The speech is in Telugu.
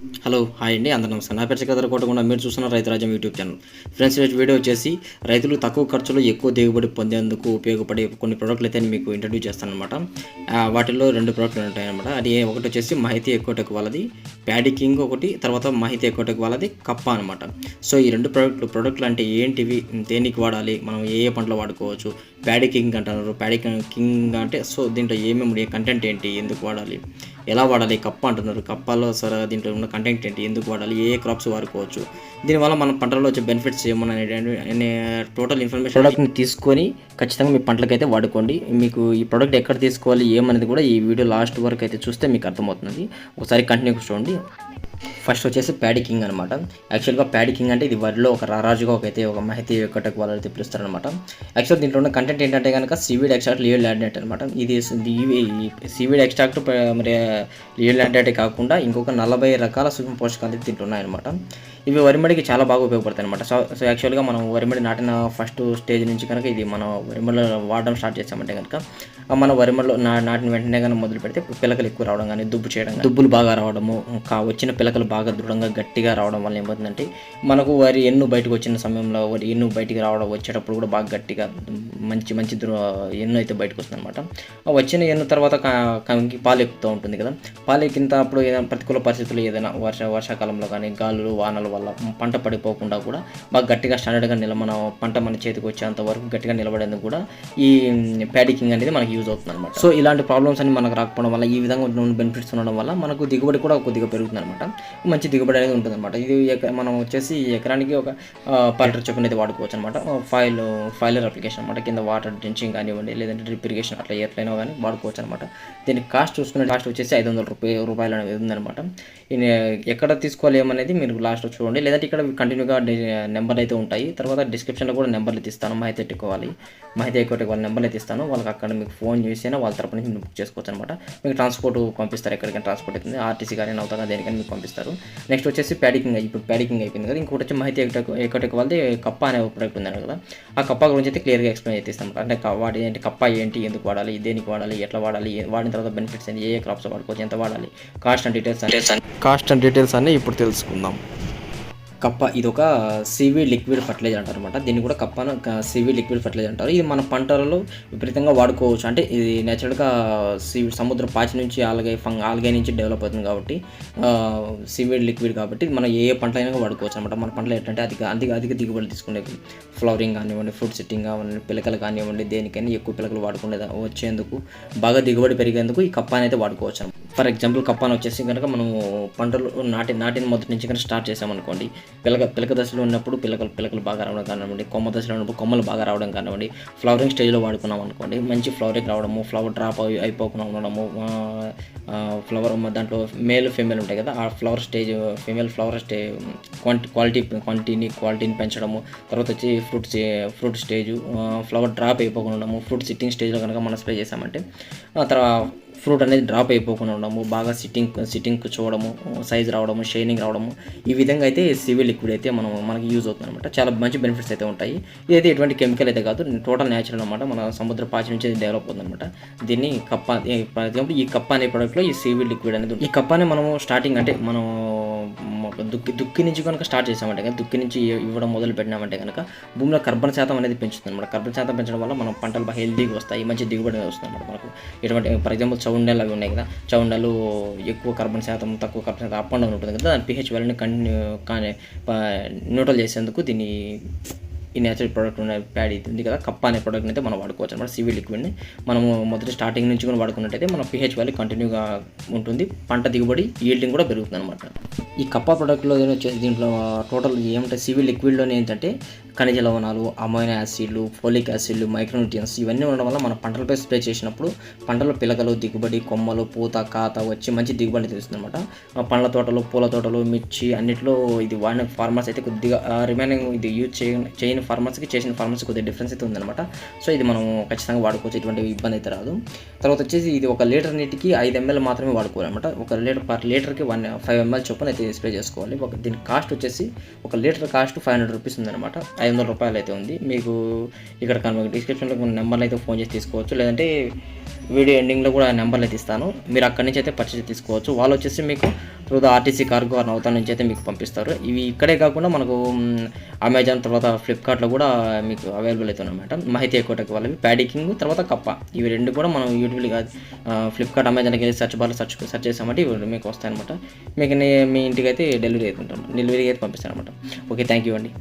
హలో హాయ్ అండి. అందరూ నమస్కారం. నా పేరు చక్రధర కోటకుండా మీరు చూస్తున్న Raithu Rajyam YouTube channel. Friends ఈరోజు వీడియో వచ్చేసి రైతులు తక్కువ ఖర్చులో ఎక్కువ దిగుబడి పొందేందుకు ఉపయోగపడే కొన్ని ప్రోడక్ట్లు అయితే మీకు ఇంట్రడ్యూస్ చేస్తాను అనమాట వాటిల్లో రెండు ప్రోడక్ట్లు ఉంటాయన్నమాట. అది ఒకటి వచ్చేసి మహితి ఎక్కువటకు వాళ్ళది ప్యాడీ కింగ్ ఒకటి తర్వాత మహితి ఎక్కువటకు వాళ్ళది కప్ప అనమాట సో ఈ రెండు ప్రోడక్ట్లు ప్రోడక్ట్లు అంటే ఏంటివి? దేనికి వాడాలి? మనం ఏ ఏ పంటలో వాడుకోవచ్చు? ప్యాడీ కింగ్ అంటున్నారు. ప్యాడీ కింగ్ అంటే సో దీంట్లో ఏమేమి కంటెంట్ ఏంటి? ఎందుకు వాడాలి? ఎలా వాడాలి కప్ప అంటున్నారు. కప్పలో సరే దీంట్లో ఉన్న కంటెంట్ ఏంటి ఎందుకు వాడాలి ఏ ఏ క్రాప్స్ వాడుకోవచ్చు. దీనివల్ల మన పంటలో వచ్చే బెనిఫిట్స్ ఏమన్నా టోటల్ ఇన్ఫర్మేషన్ ప్రోడక్ట్ని తీసుకొని ఖచ్చితంగా మీ పంటలకైతే వాడుకోండి. మీకు ఈ ప్రోడక్ట్ ఎక్కడ తీసుకోవాలి ఏమనేది కూడా ఈ వీడియో లాస్ట్ వరకు అయితే చూస్తే మీకు అర్థమవుతుంది. ఒకసారి కంటిన్యూ చూడండి. ఫస్ట్ వచ్చేసి ప్యాడీ కింగ్ అనమాట యాక్చువల్గా ప్యాడీ కింగ్ అంటే ఇది వరిలో ఒక రారాజుగా ఒక అయితే ఒక మహితి కట్టకు వాళ్ళు పిలుస్తారనమాట యాక్చువల్ దీంట్లో ఉన్న కంటెంట్ ఏంటంటే కనుక సివిడ్ ఎక్స్ట్రాక్ట్ లియో ల్యాండెట్ అనమాట ఇది సివిడ్ ఎక్స్ట్రాక్ట్ మరి లియో ల్యాండెట్ కాకుండా ఇంకొక నలభై రకాల సూక్ష్మ పోషకాలు అయితే తింటున్నాయన్నమాట ఇవి వరిమడికి చాలా బాగా ఉపయోగపడతాయి అనమాట సో సో యాక్చువల్గా మనం వరిమడి నాటిన ఫస్ట్ స్టేజ్ నుంచి కనుక ఇది మనం వరిమడిలో వాడడం స్టార్ట్ చేసామంటే కనుక మన వరిమడిలో నా నాటిన వెంటనే కనుక మొదలు పెడితే పిల్లకలు ఎక్కువ రావడం కానీ దుబ్బు చేయడం దుబ్బులు బాగా రావడము వచ్చిన పిల్ల పిలకలు బాగా దృఢంగా గట్టిగా రావడం వల్ల ఏమవుతుందంటే మనకు వరి ఎన్ను బయటకు వచ్చిన సమయంలో వరి ఎన్ను బయటికి రావడం వచ్చేటప్పుడు కూడా బాగా గట్టిగా మంచి మంచి దృ ఎన్ను అయితే బయటకు వస్తుంది అనమాట వచ్చిన ఎన్ను తర్వాత కంకి పాలు ఎక్కుతూ ఉంటుంది కదా. పాలు ఎక్కినప్పుడు ఏదైనా ప్రతికూల పరిస్థితులు ఏదైనా వర్ష వర్షాకాలంలో కానీ గాలులు వానల వల్ల పంట పడిపోకుండా కూడా బాగా గట్టిగా స్టాండర్డ్గా నిల మన పంట మన చేతికి వచ్చేంత వరకు గట్టిగా నిలబడేందుకు కూడా ఈ ప్యాడికింగ్ అనేది మనకి యూజ్ అవుతుంది అనమాట సో ఇలాంటి ప్రాబ్లమ్స్ అన్ని మనకు రాకపోవడం వల్ల ఈ విధంగా బెనిఫిట్స్ ఉండడం వల్ల మనకు దిగుబడి కూడా కొద్దిగా పెరుగుతుంది అనమాట మంచి దిగుబడి అనేది ఉంటుంది అనమాట ఇది మనం వచ్చేసి ఎకరానికి ఒక పల్టర్ చొప్పున అయితే వాడుకోవచ్చు అనమాట ఫైల్ ఫైలర్ అప్లికేషన్ అనమాట కింద వాటర్ డ్రించింగ్ కానివ్వండి లేదంటే డ్రిప్ ఇరిగేషన్ అట్లా ఎట్లయినా కానీ వాడుకోవచ్చు అనమాట దీనికి కాస్ట్ చూసుకునే కాస్ట్ వచ్చేసి ఐదు వందల రూపాయ రూపాయలు అనేది ఉందన్నమాట. ఎక్కడ తీసుకోవాలి ఏమనేది మీరు లాస్ట్ చూడండి. లేదంటే ఇక్కడ కంటిన్యూగా నెంబర్ అయితే ఉంటాయి. తర్వాత డిస్క్రిప్షన్లో కూడా నెంబర్లు అయితే ఇస్తాను మాహితి ఎట్టుకోవాలి మాహితి ఎక్కువ వాళ్ళ నెంబర్లు అయితే ఇస్తాను వాళ్ళకి అక్కడ మీకు ఫోన్ చేసినా వాళ్ళ తరపు నుంచి మీరు బుక్ చేసుకోవచ్చు అనమాట మీకు ట్రాన్స్పోర్ట్ పంపిస్తారు. ఎక్కడికైనా ట్రాన్స్పోర్ట్ అవుతుంది. ఆర్టీసీ కానీ నౌతా దేనికైనా మీకు పంపిస్తారు. నెక్స్ట్ వచ్చేసి ప్యాడికింగ్ ఇప్పుడు ప్యాడికింగ్ అయిపోయింది కదా. ఇంకోటి వచ్చి మాహితి ఎక్కువ వాళ్ళది కప్ప అనే ఒక ప్రోడక్ట్ ఉంది కదా. ఆ కప్ప గురించి అయితే క్లియర్గా ఎక్స్ప్లెయిన్ చేస్తాం అంటే వాటి ఏంటి కప్ప ఏంటి ఎందుకు వాడాలి దేనికి వాడాలి ఎట్లా వాడాలి వాడిన తర్వాత బెనిఫిట్స్ ఏంటి ఏ ఏ క్రాప్స్ వాడుకోవచ్చు ఎంత వాడాలి కాస్ట్ అండ్ డీటెయిల్స్ అంటే కాస్ట్ అండ్ డీటెయిల్స్ అన్నీ ఇప్పుడు తెలుసుకుందాం. కప్ప ఇది ఒక సివి లిక్విడ్ ఫర్టిలైజర్ అంటారు అనమాట దీన్ని కూడా కప్పను సివి లిక్విడ్ ఫర్టిలైజర్ అంటారు. ఇది మన పంటలలో విపరీతంగా వాడుకోవచ్చు. అంటే ఇది నేచురల్గా సివి సముద్ర పాచి నుంచి ఆల్గే ఫంగ్ ఆల్గే నుంచి డెవలప్ అవుతుంది కాబట్టి సివిడ్ లిక్విడ్ కాబట్టి మనం ఏ పంటలైనా వాడుకోవచ్చు అనమాట మన పంటలు ఏంటంటే అధిక అధిక అధిక దిగుబడి తీసుకునే ఫ్లవరింగ్ కానివ్వండి ఫ్రూట్ సిట్టింగ్ కానివ్వండి పిలకలు కానివ్వండి దేనికైనా ఎక్కువ పిలకలు వాడుకునే వచ్చేందుకు బాగా దిగుబడి పెరిగేందుకు ఈ కప్ప అనేది వాడుకోవచ్చు ఫర్ ఎగ్జాంపుల్ కప్పాను వచ్చేసి కనుక మనం పంటలు నాటి నాటిన మొదటి నుంచి కనుక స్టార్ట్ చేసామనుకోండి పిలక పిలక దశలో ఉన్నప్పుడు పిలకలు పిలకలు బాగా రావడం కానివ్వండి కొమ్మ దశలో ఉన్నప్పుడు కొమ్మలు బాగా రావడం కానివ్వండి ఫ్లవరింగ్ స్టేజ్లో వాడుకున్నాం అనుకోండి మంచి ఫ్లవరింగ్ రావడము ఫ్లవర్ డ్రాప్ అయి అయిపోకుండా ఉండడము ఫ్లవర్ దాంట్లో మేల్ ఫీమేల్ ఉంటాయి కదా ఆ flower stage female flower stay క్వాంటి quality క్వాంటిటీని క్వాలిటీని పెంచడము తర్వాత వచ్చి fruit fruit stage flower drop అయిపోకుండా ఉండడము ఫ్రూట్ సిట్టింగ్ స్టేజ్లో కనుక మనం స్ప్రే చేసామంటే తర్వాత ఫ్రూట్ అనేది డ్రాప్ అయిపోకుండా ఉండడము బాగా సిట్టింగ్ సిట్టింగ్ చూడడము సైజ్ రావడము షైనింగ్ రావడము ఈ విధంగా అయితే సివిల్ లిక్విడ్ అయితే మనం మనకి యూజ్ అవుతుంది అనమాట చాలా మంచి బెనిఫిట్స్ అయితే ఉంటాయి. ఇదైతే ఎటువంటి కెమికల్ అయితే కాదు టోటల్ న్యాచురల్ అనమాట మన సముద్ర పాచి నుంచి డెవలప్ అవుతుంది అనమాట దీన్ని కప్ప ఫర్ ఎగ్జాంపుల్ ఈ కప్ప అనే ప్రోడక్ట్లో ఈ సివిల్ లిక్విడ్ అనేది ఈ కప్పని మనము స్టార్టింగ్ అంటే మనం దుక్కి దుక్కి నుంచి కనుక స్టార్ట్ చేసామంటే కనుక దుక్కి నుంచి ఇవ్వడం మొదలు పెట్టినామంటే కనుక భూమిలో కర్బన శాతం అనేది పెంచుతుంది అనమాట కర్బన శాతం పెంచడం వల్ల మనం పంటలు బాగా హెల్తీగా వస్తాయి మంచి దిగుబడి అనేది వస్తుంది అనమాట మనకు. ఎటువంటి ఫర్ ఎగ్జాంపుల్ చౌండలు అవి ఉన్నాయి కదా చౌండలు ఎక్కువ కర్బన శాతం తక్కువ కర్బన శాతం అప్ అండ్ డౌన్ ఉంటుంది కదా దాని పిహెచ్ వాల్యూని కంటిన్యూ కానీ న్యూట్రల్ చేసేందుకు దీన్ని ఈ నేచురల్ ప్రోడక్ట్ ఉన్న ప్యాడ్ ఇది ఉంది కదా కప్ప అనే ప్రోడక్ట్ అయితే మనం వాడుకోవచ్చు అనమాట సివి లిక్విడ్ని మనము మొదటి స్టార్టింగ్ నుంచి కూడా వాడుకున్నట్టయితే మన పిహెచ్ వాల్యూ కంటిన్యూగా ఉంటుంది పంట దిగుబడి ఈల్డింగ్ కూడా పెరుగుతుంది అనమాట ఈ కప్ప ప్రోడక్ట్లో వచ్చేసి దీంట్లో టోటల్ ఏమంటే సివి లిక్విడ్లోనే ఏంటంటే ఖనిజ లవణాలు అమైనో యాసిడ్లు ఫోలిక్ యాసిడ్లు మైక్రోన్యూట్రియన్స్ ఇవన్నీ ఉండడం వల్ల మన పంటలపై స్ప్రే చేసినప్పుడు పంటలు పిలకలు దిగుబడి కొమ్మలు పూత కాత వచ్చి మంచి దిగుబడి తెలుస్తుంది అనమాట పండ్ల తోటలు పూల తోటలు మిర్చి అన్నిట్లో ఇది వాడిన ఫార్మర్స్ అయితే కొద్దిగా రిమైనింగ్ ఇది యూజ్ చేయ చేయని ఫార్మర్స్కి చేసిన ఫార్మర్స్కి కొద్దిగా డిఫరెన్స్ అయితే ఉందన్నమాట. సో ఇది మనం ఖచ్చితంగా వాడుకోవచ్చు ఎటువంటి ఇబ్బంది అయితే రాదు. తర్వాత వచ్చేసి ఇది ఒక లీటర్ నీటికి ఐదు ఎంఎల్ మాత్రమే వాడుకోవాలన్నమాట. ఒక లీటర్ పర్ లీటర్కి వన్ ఫైవ్ ఎంఎల్ చొప్పున అయితే స్ప్రే చేసుకోవాలి. ఒక దీని కాస్ట్ వచ్చేసి ఒక litre cost five hundred rupees ఉందన్నమాట. ఐదు వందల రూపాయలు అయితే ఉంది. మీకు ఇక్కడ కనుక డిస్క్రిప్షన్లో కొన్ని నెంబర్లు అయితే ఫోన్ చేసి తీసుకోవచ్చు. లేదంటే వీడియో ఎండింగ్లో కూడా నెంబర్లు అయితే ఇస్తాను. మీరు అక్కడి నుంచి అయితే పర్చేస్ తీసుకోవచ్చు వాళ్ళు వచ్చేసి మీకు తర్వాత ఆర్టీసీ కార్గో నౌతా నుంచి అయితే మీకు పంపిస్తారు. ఇవి ఇక్కడే కాకుండా మనకు అమెజాన్ తర్వాత ఫ్లిప్కార్ట్లో కూడా మీకు అవైలబుల్ అవుతుంది అనమాట మహితి ఎకోటకి వాళ్ళవి ప్యాడికింగ్ తర్వాత కప్ప ఇవి రెండు కూడా మనం యూట్యూబ్లీ ఫ్లిప్కార్ట్ అమెజాన్కి వెళ్ళి సర్చ్ బార్లో సర్చ్ సర్చ్ చేసామంటే ఇవి మీకు వస్తాయన్నమాట. మీకు మీ ఇంటికి అయితే డెలివరీ అవుతుంటాం డెలివరీ అయితే పంపిస్తాను అనమాట ఓకే థ్యాంక్ యూ అండి.